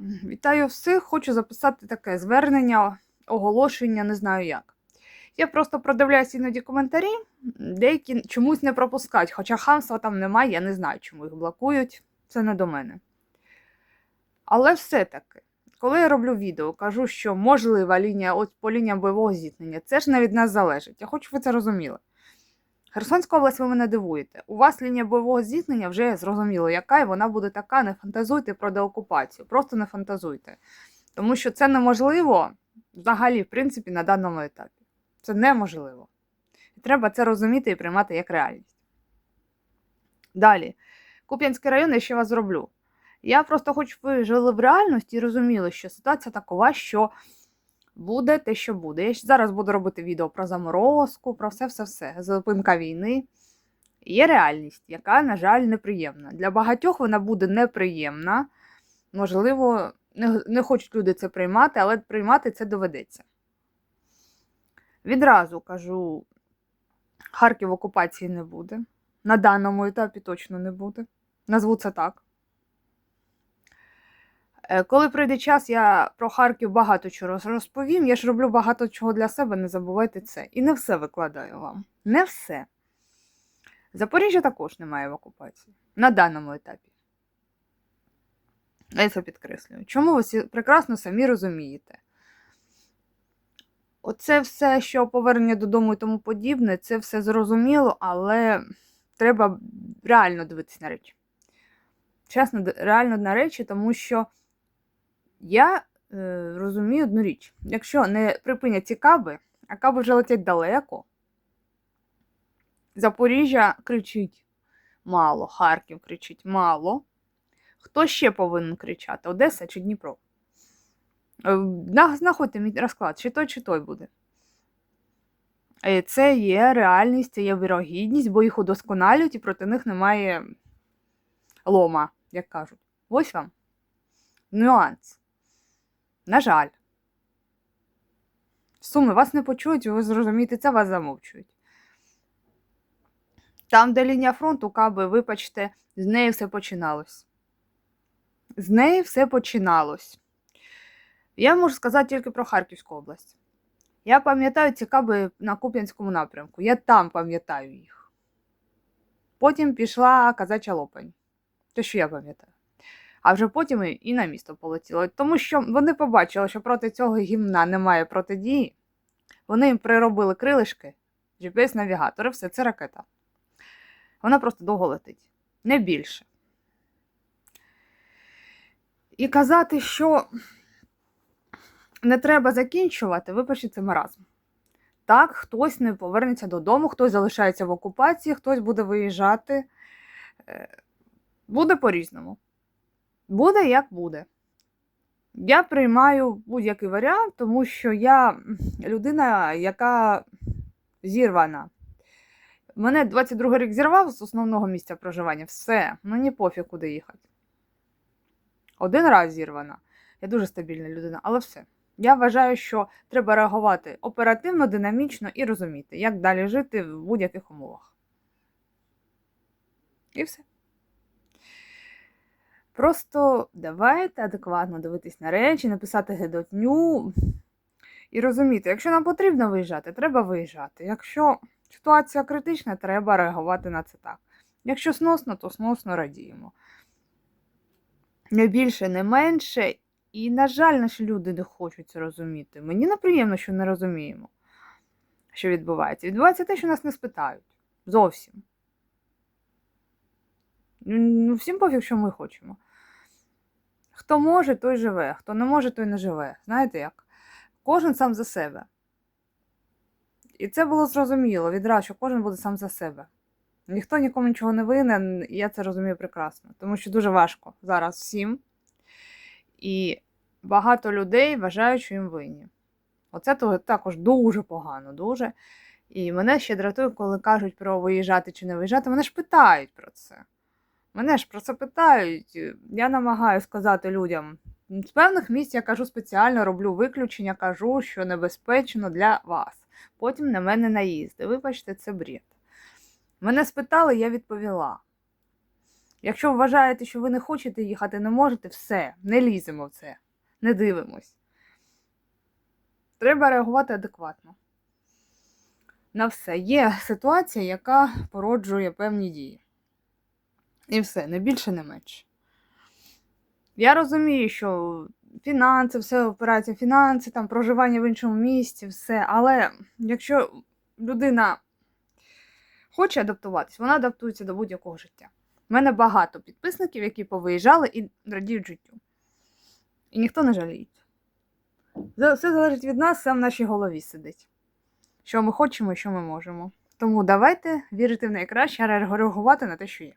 Вітаю всіх! Хочу записати таке звернення, оголошення, не знаю як. Я просто продивляюсь іноді коментарі, деякі чомусь не пропускають, хоча хамства там немає, я не знаю, чому їх блокують, це не до мене. Але все-таки, коли я роблю відео, кажу, що можлива лінія от по лініям бойового зіткнення, це ж не від нас залежить. Я хочу, щоб ви це розуміли. Херсонська область, ви мене дивуєте. У вас лінія бойового зіткнення вже зрозуміло, яка, і вона буде така. Не фантазуйте про деокупацію. Просто не фантазуйте. Тому що це неможливо взагалі, в принципі, на даному етапі. Це неможливо. І треба це розуміти і приймати як реальність. Далі. Куп'янський район я ще вас зроблю. Я просто хочу, щоб ви жили в реальності і розуміли, що ситуація такова, що буде те, що буде. Я зараз буду робити відео про заморозку, про все-все-все. Зупинка війни. Є реальність, яка, на жаль, неприємна. Для багатьох вона буде неприємна. Можливо, не, не хочуть люди це приймати, але приймати це доведеться. Відразу кажу: Харків окупації не буде. На даному етапі точно не буде. Назву це так. Е, Коли прийде час, я про Харків багато чого розповім. Я ж роблю багато чого для себе, не забувайте це. І не все викладаю вам. Не все. Запоріжжя також немає в окупації на даному етапі. Я це підкреслюю. Чому ви прекрасно самі розумієте? Оце все, що повернення додому і тому подібне, це все зрозуміло, але треба реально дивитися на речі. Чесно, реально на речі, тому що я е, розумію одну річ: якщо не припинять ці каби, а каби вже летять далеко, Запоріжжя кричить мало, Харків кричить мало. Хто ще повинен кричати? Одеса чи Дніпро? Е, Знаходьте мій розклад, чи той, чи той буде. Е, Це є реальність, це є вірогідність, бо їх удосконалюють і проти них немає лома, як кажуть. Ось вам нюанс. На жаль. Суми вас не почують, ви зрозумієте, це вас замовчують. Там, де лінія фронту, каби, вибачте, з неї все починалось. З неї все починалось. Я можу сказати тільки про Харківську область. Я пам'ятаю ці каби на Куп'янському напрямку. Я там пам'ятаю їх. Потім пішла казача лопань. Те, що я пам'ятаю. А вже потім і- на місто полетіло. Тому що вони побачили, що проти цього гімна немає протидії. Вони приробили крилишки, GPS-навігатори, все це ракета. Вона просто довго летить. Не більше. І казати, що не треба закінчувати, вибачте, це маразм. Так, хтось не повернеться додому, хтось залишається в окупації, хтось буде виїжджати. Е, Буде по-різному. Буде як буде. Я приймаю будь-який варіант, тому що я людина, яка зірвана. Мене 22 рік зірвав з основного місця проживання. Все, мені пофіг, куди їхати. Один раз зірвана. Я дуже стабільна людина, але все. Я вважаю, що треба реагувати оперативно, динамічно і розуміти, як далі жити в будь-яких умовах. І все. Просто давайте адекватно дивитись на речі, написати гидотню і розуміти, якщо нам потрібно виїжджати, треба виїжджати. Якщо ситуація критична, треба реагувати на це так. Якщо сносно, то сносно радіємо. Не більше, не менше. І, на жаль, наші люди не хочуть це розуміти. Мені неприємно, що не розуміємо, що відбувається. Відбувається те, що нас не спитають. Зовсім. Ну, всім пофіг, що ми хочемо. Хто може, той живе, хто не може, той не живе. Знаєте як? Кожен сам за себе. І це було зрозуміло відразу, що кожен буде сам за себе. Ніхто нікому нічого не винен, я це розумію прекрасно, тому що дуже важко зараз всім. І багато людей вважають, що їм винні. Оце також дуже погано, дуже. І мене ще дратує, коли кажуть про виїжджати чи не виїжджати. Мене ж питають про це. Мене ж про це питають. Я намагаюся сказати людям. З певних місць я кажу спеціально, роблю виключення, кажу, що небезпечно для вас. Потім на мене наїзди. Вибачте, це бред. Мене спитали, я відповіла. Якщо вважаєте, що ви не хочете їхати, не можете, все, не ліземо в це, не дивимось. Треба реагувати адекватно. На все. Є ситуація, яка породжує певні дії. І все, не більше, не менше. Я розумію, що фінанси, все опирається фінанси, там проживання в іншому місці, все. Але якщо людина хоче адаптуватись, вона адаптується до будь-якого життя. У мене багато підписників, які повиїжджали і радіють життю. І ніхто не жаліє. Все залежить від нас, все в нашій голові сидить. Що ми хочемо і що ми можемо. Тому давайте вірити в найкраще, а реагувати на те, що є.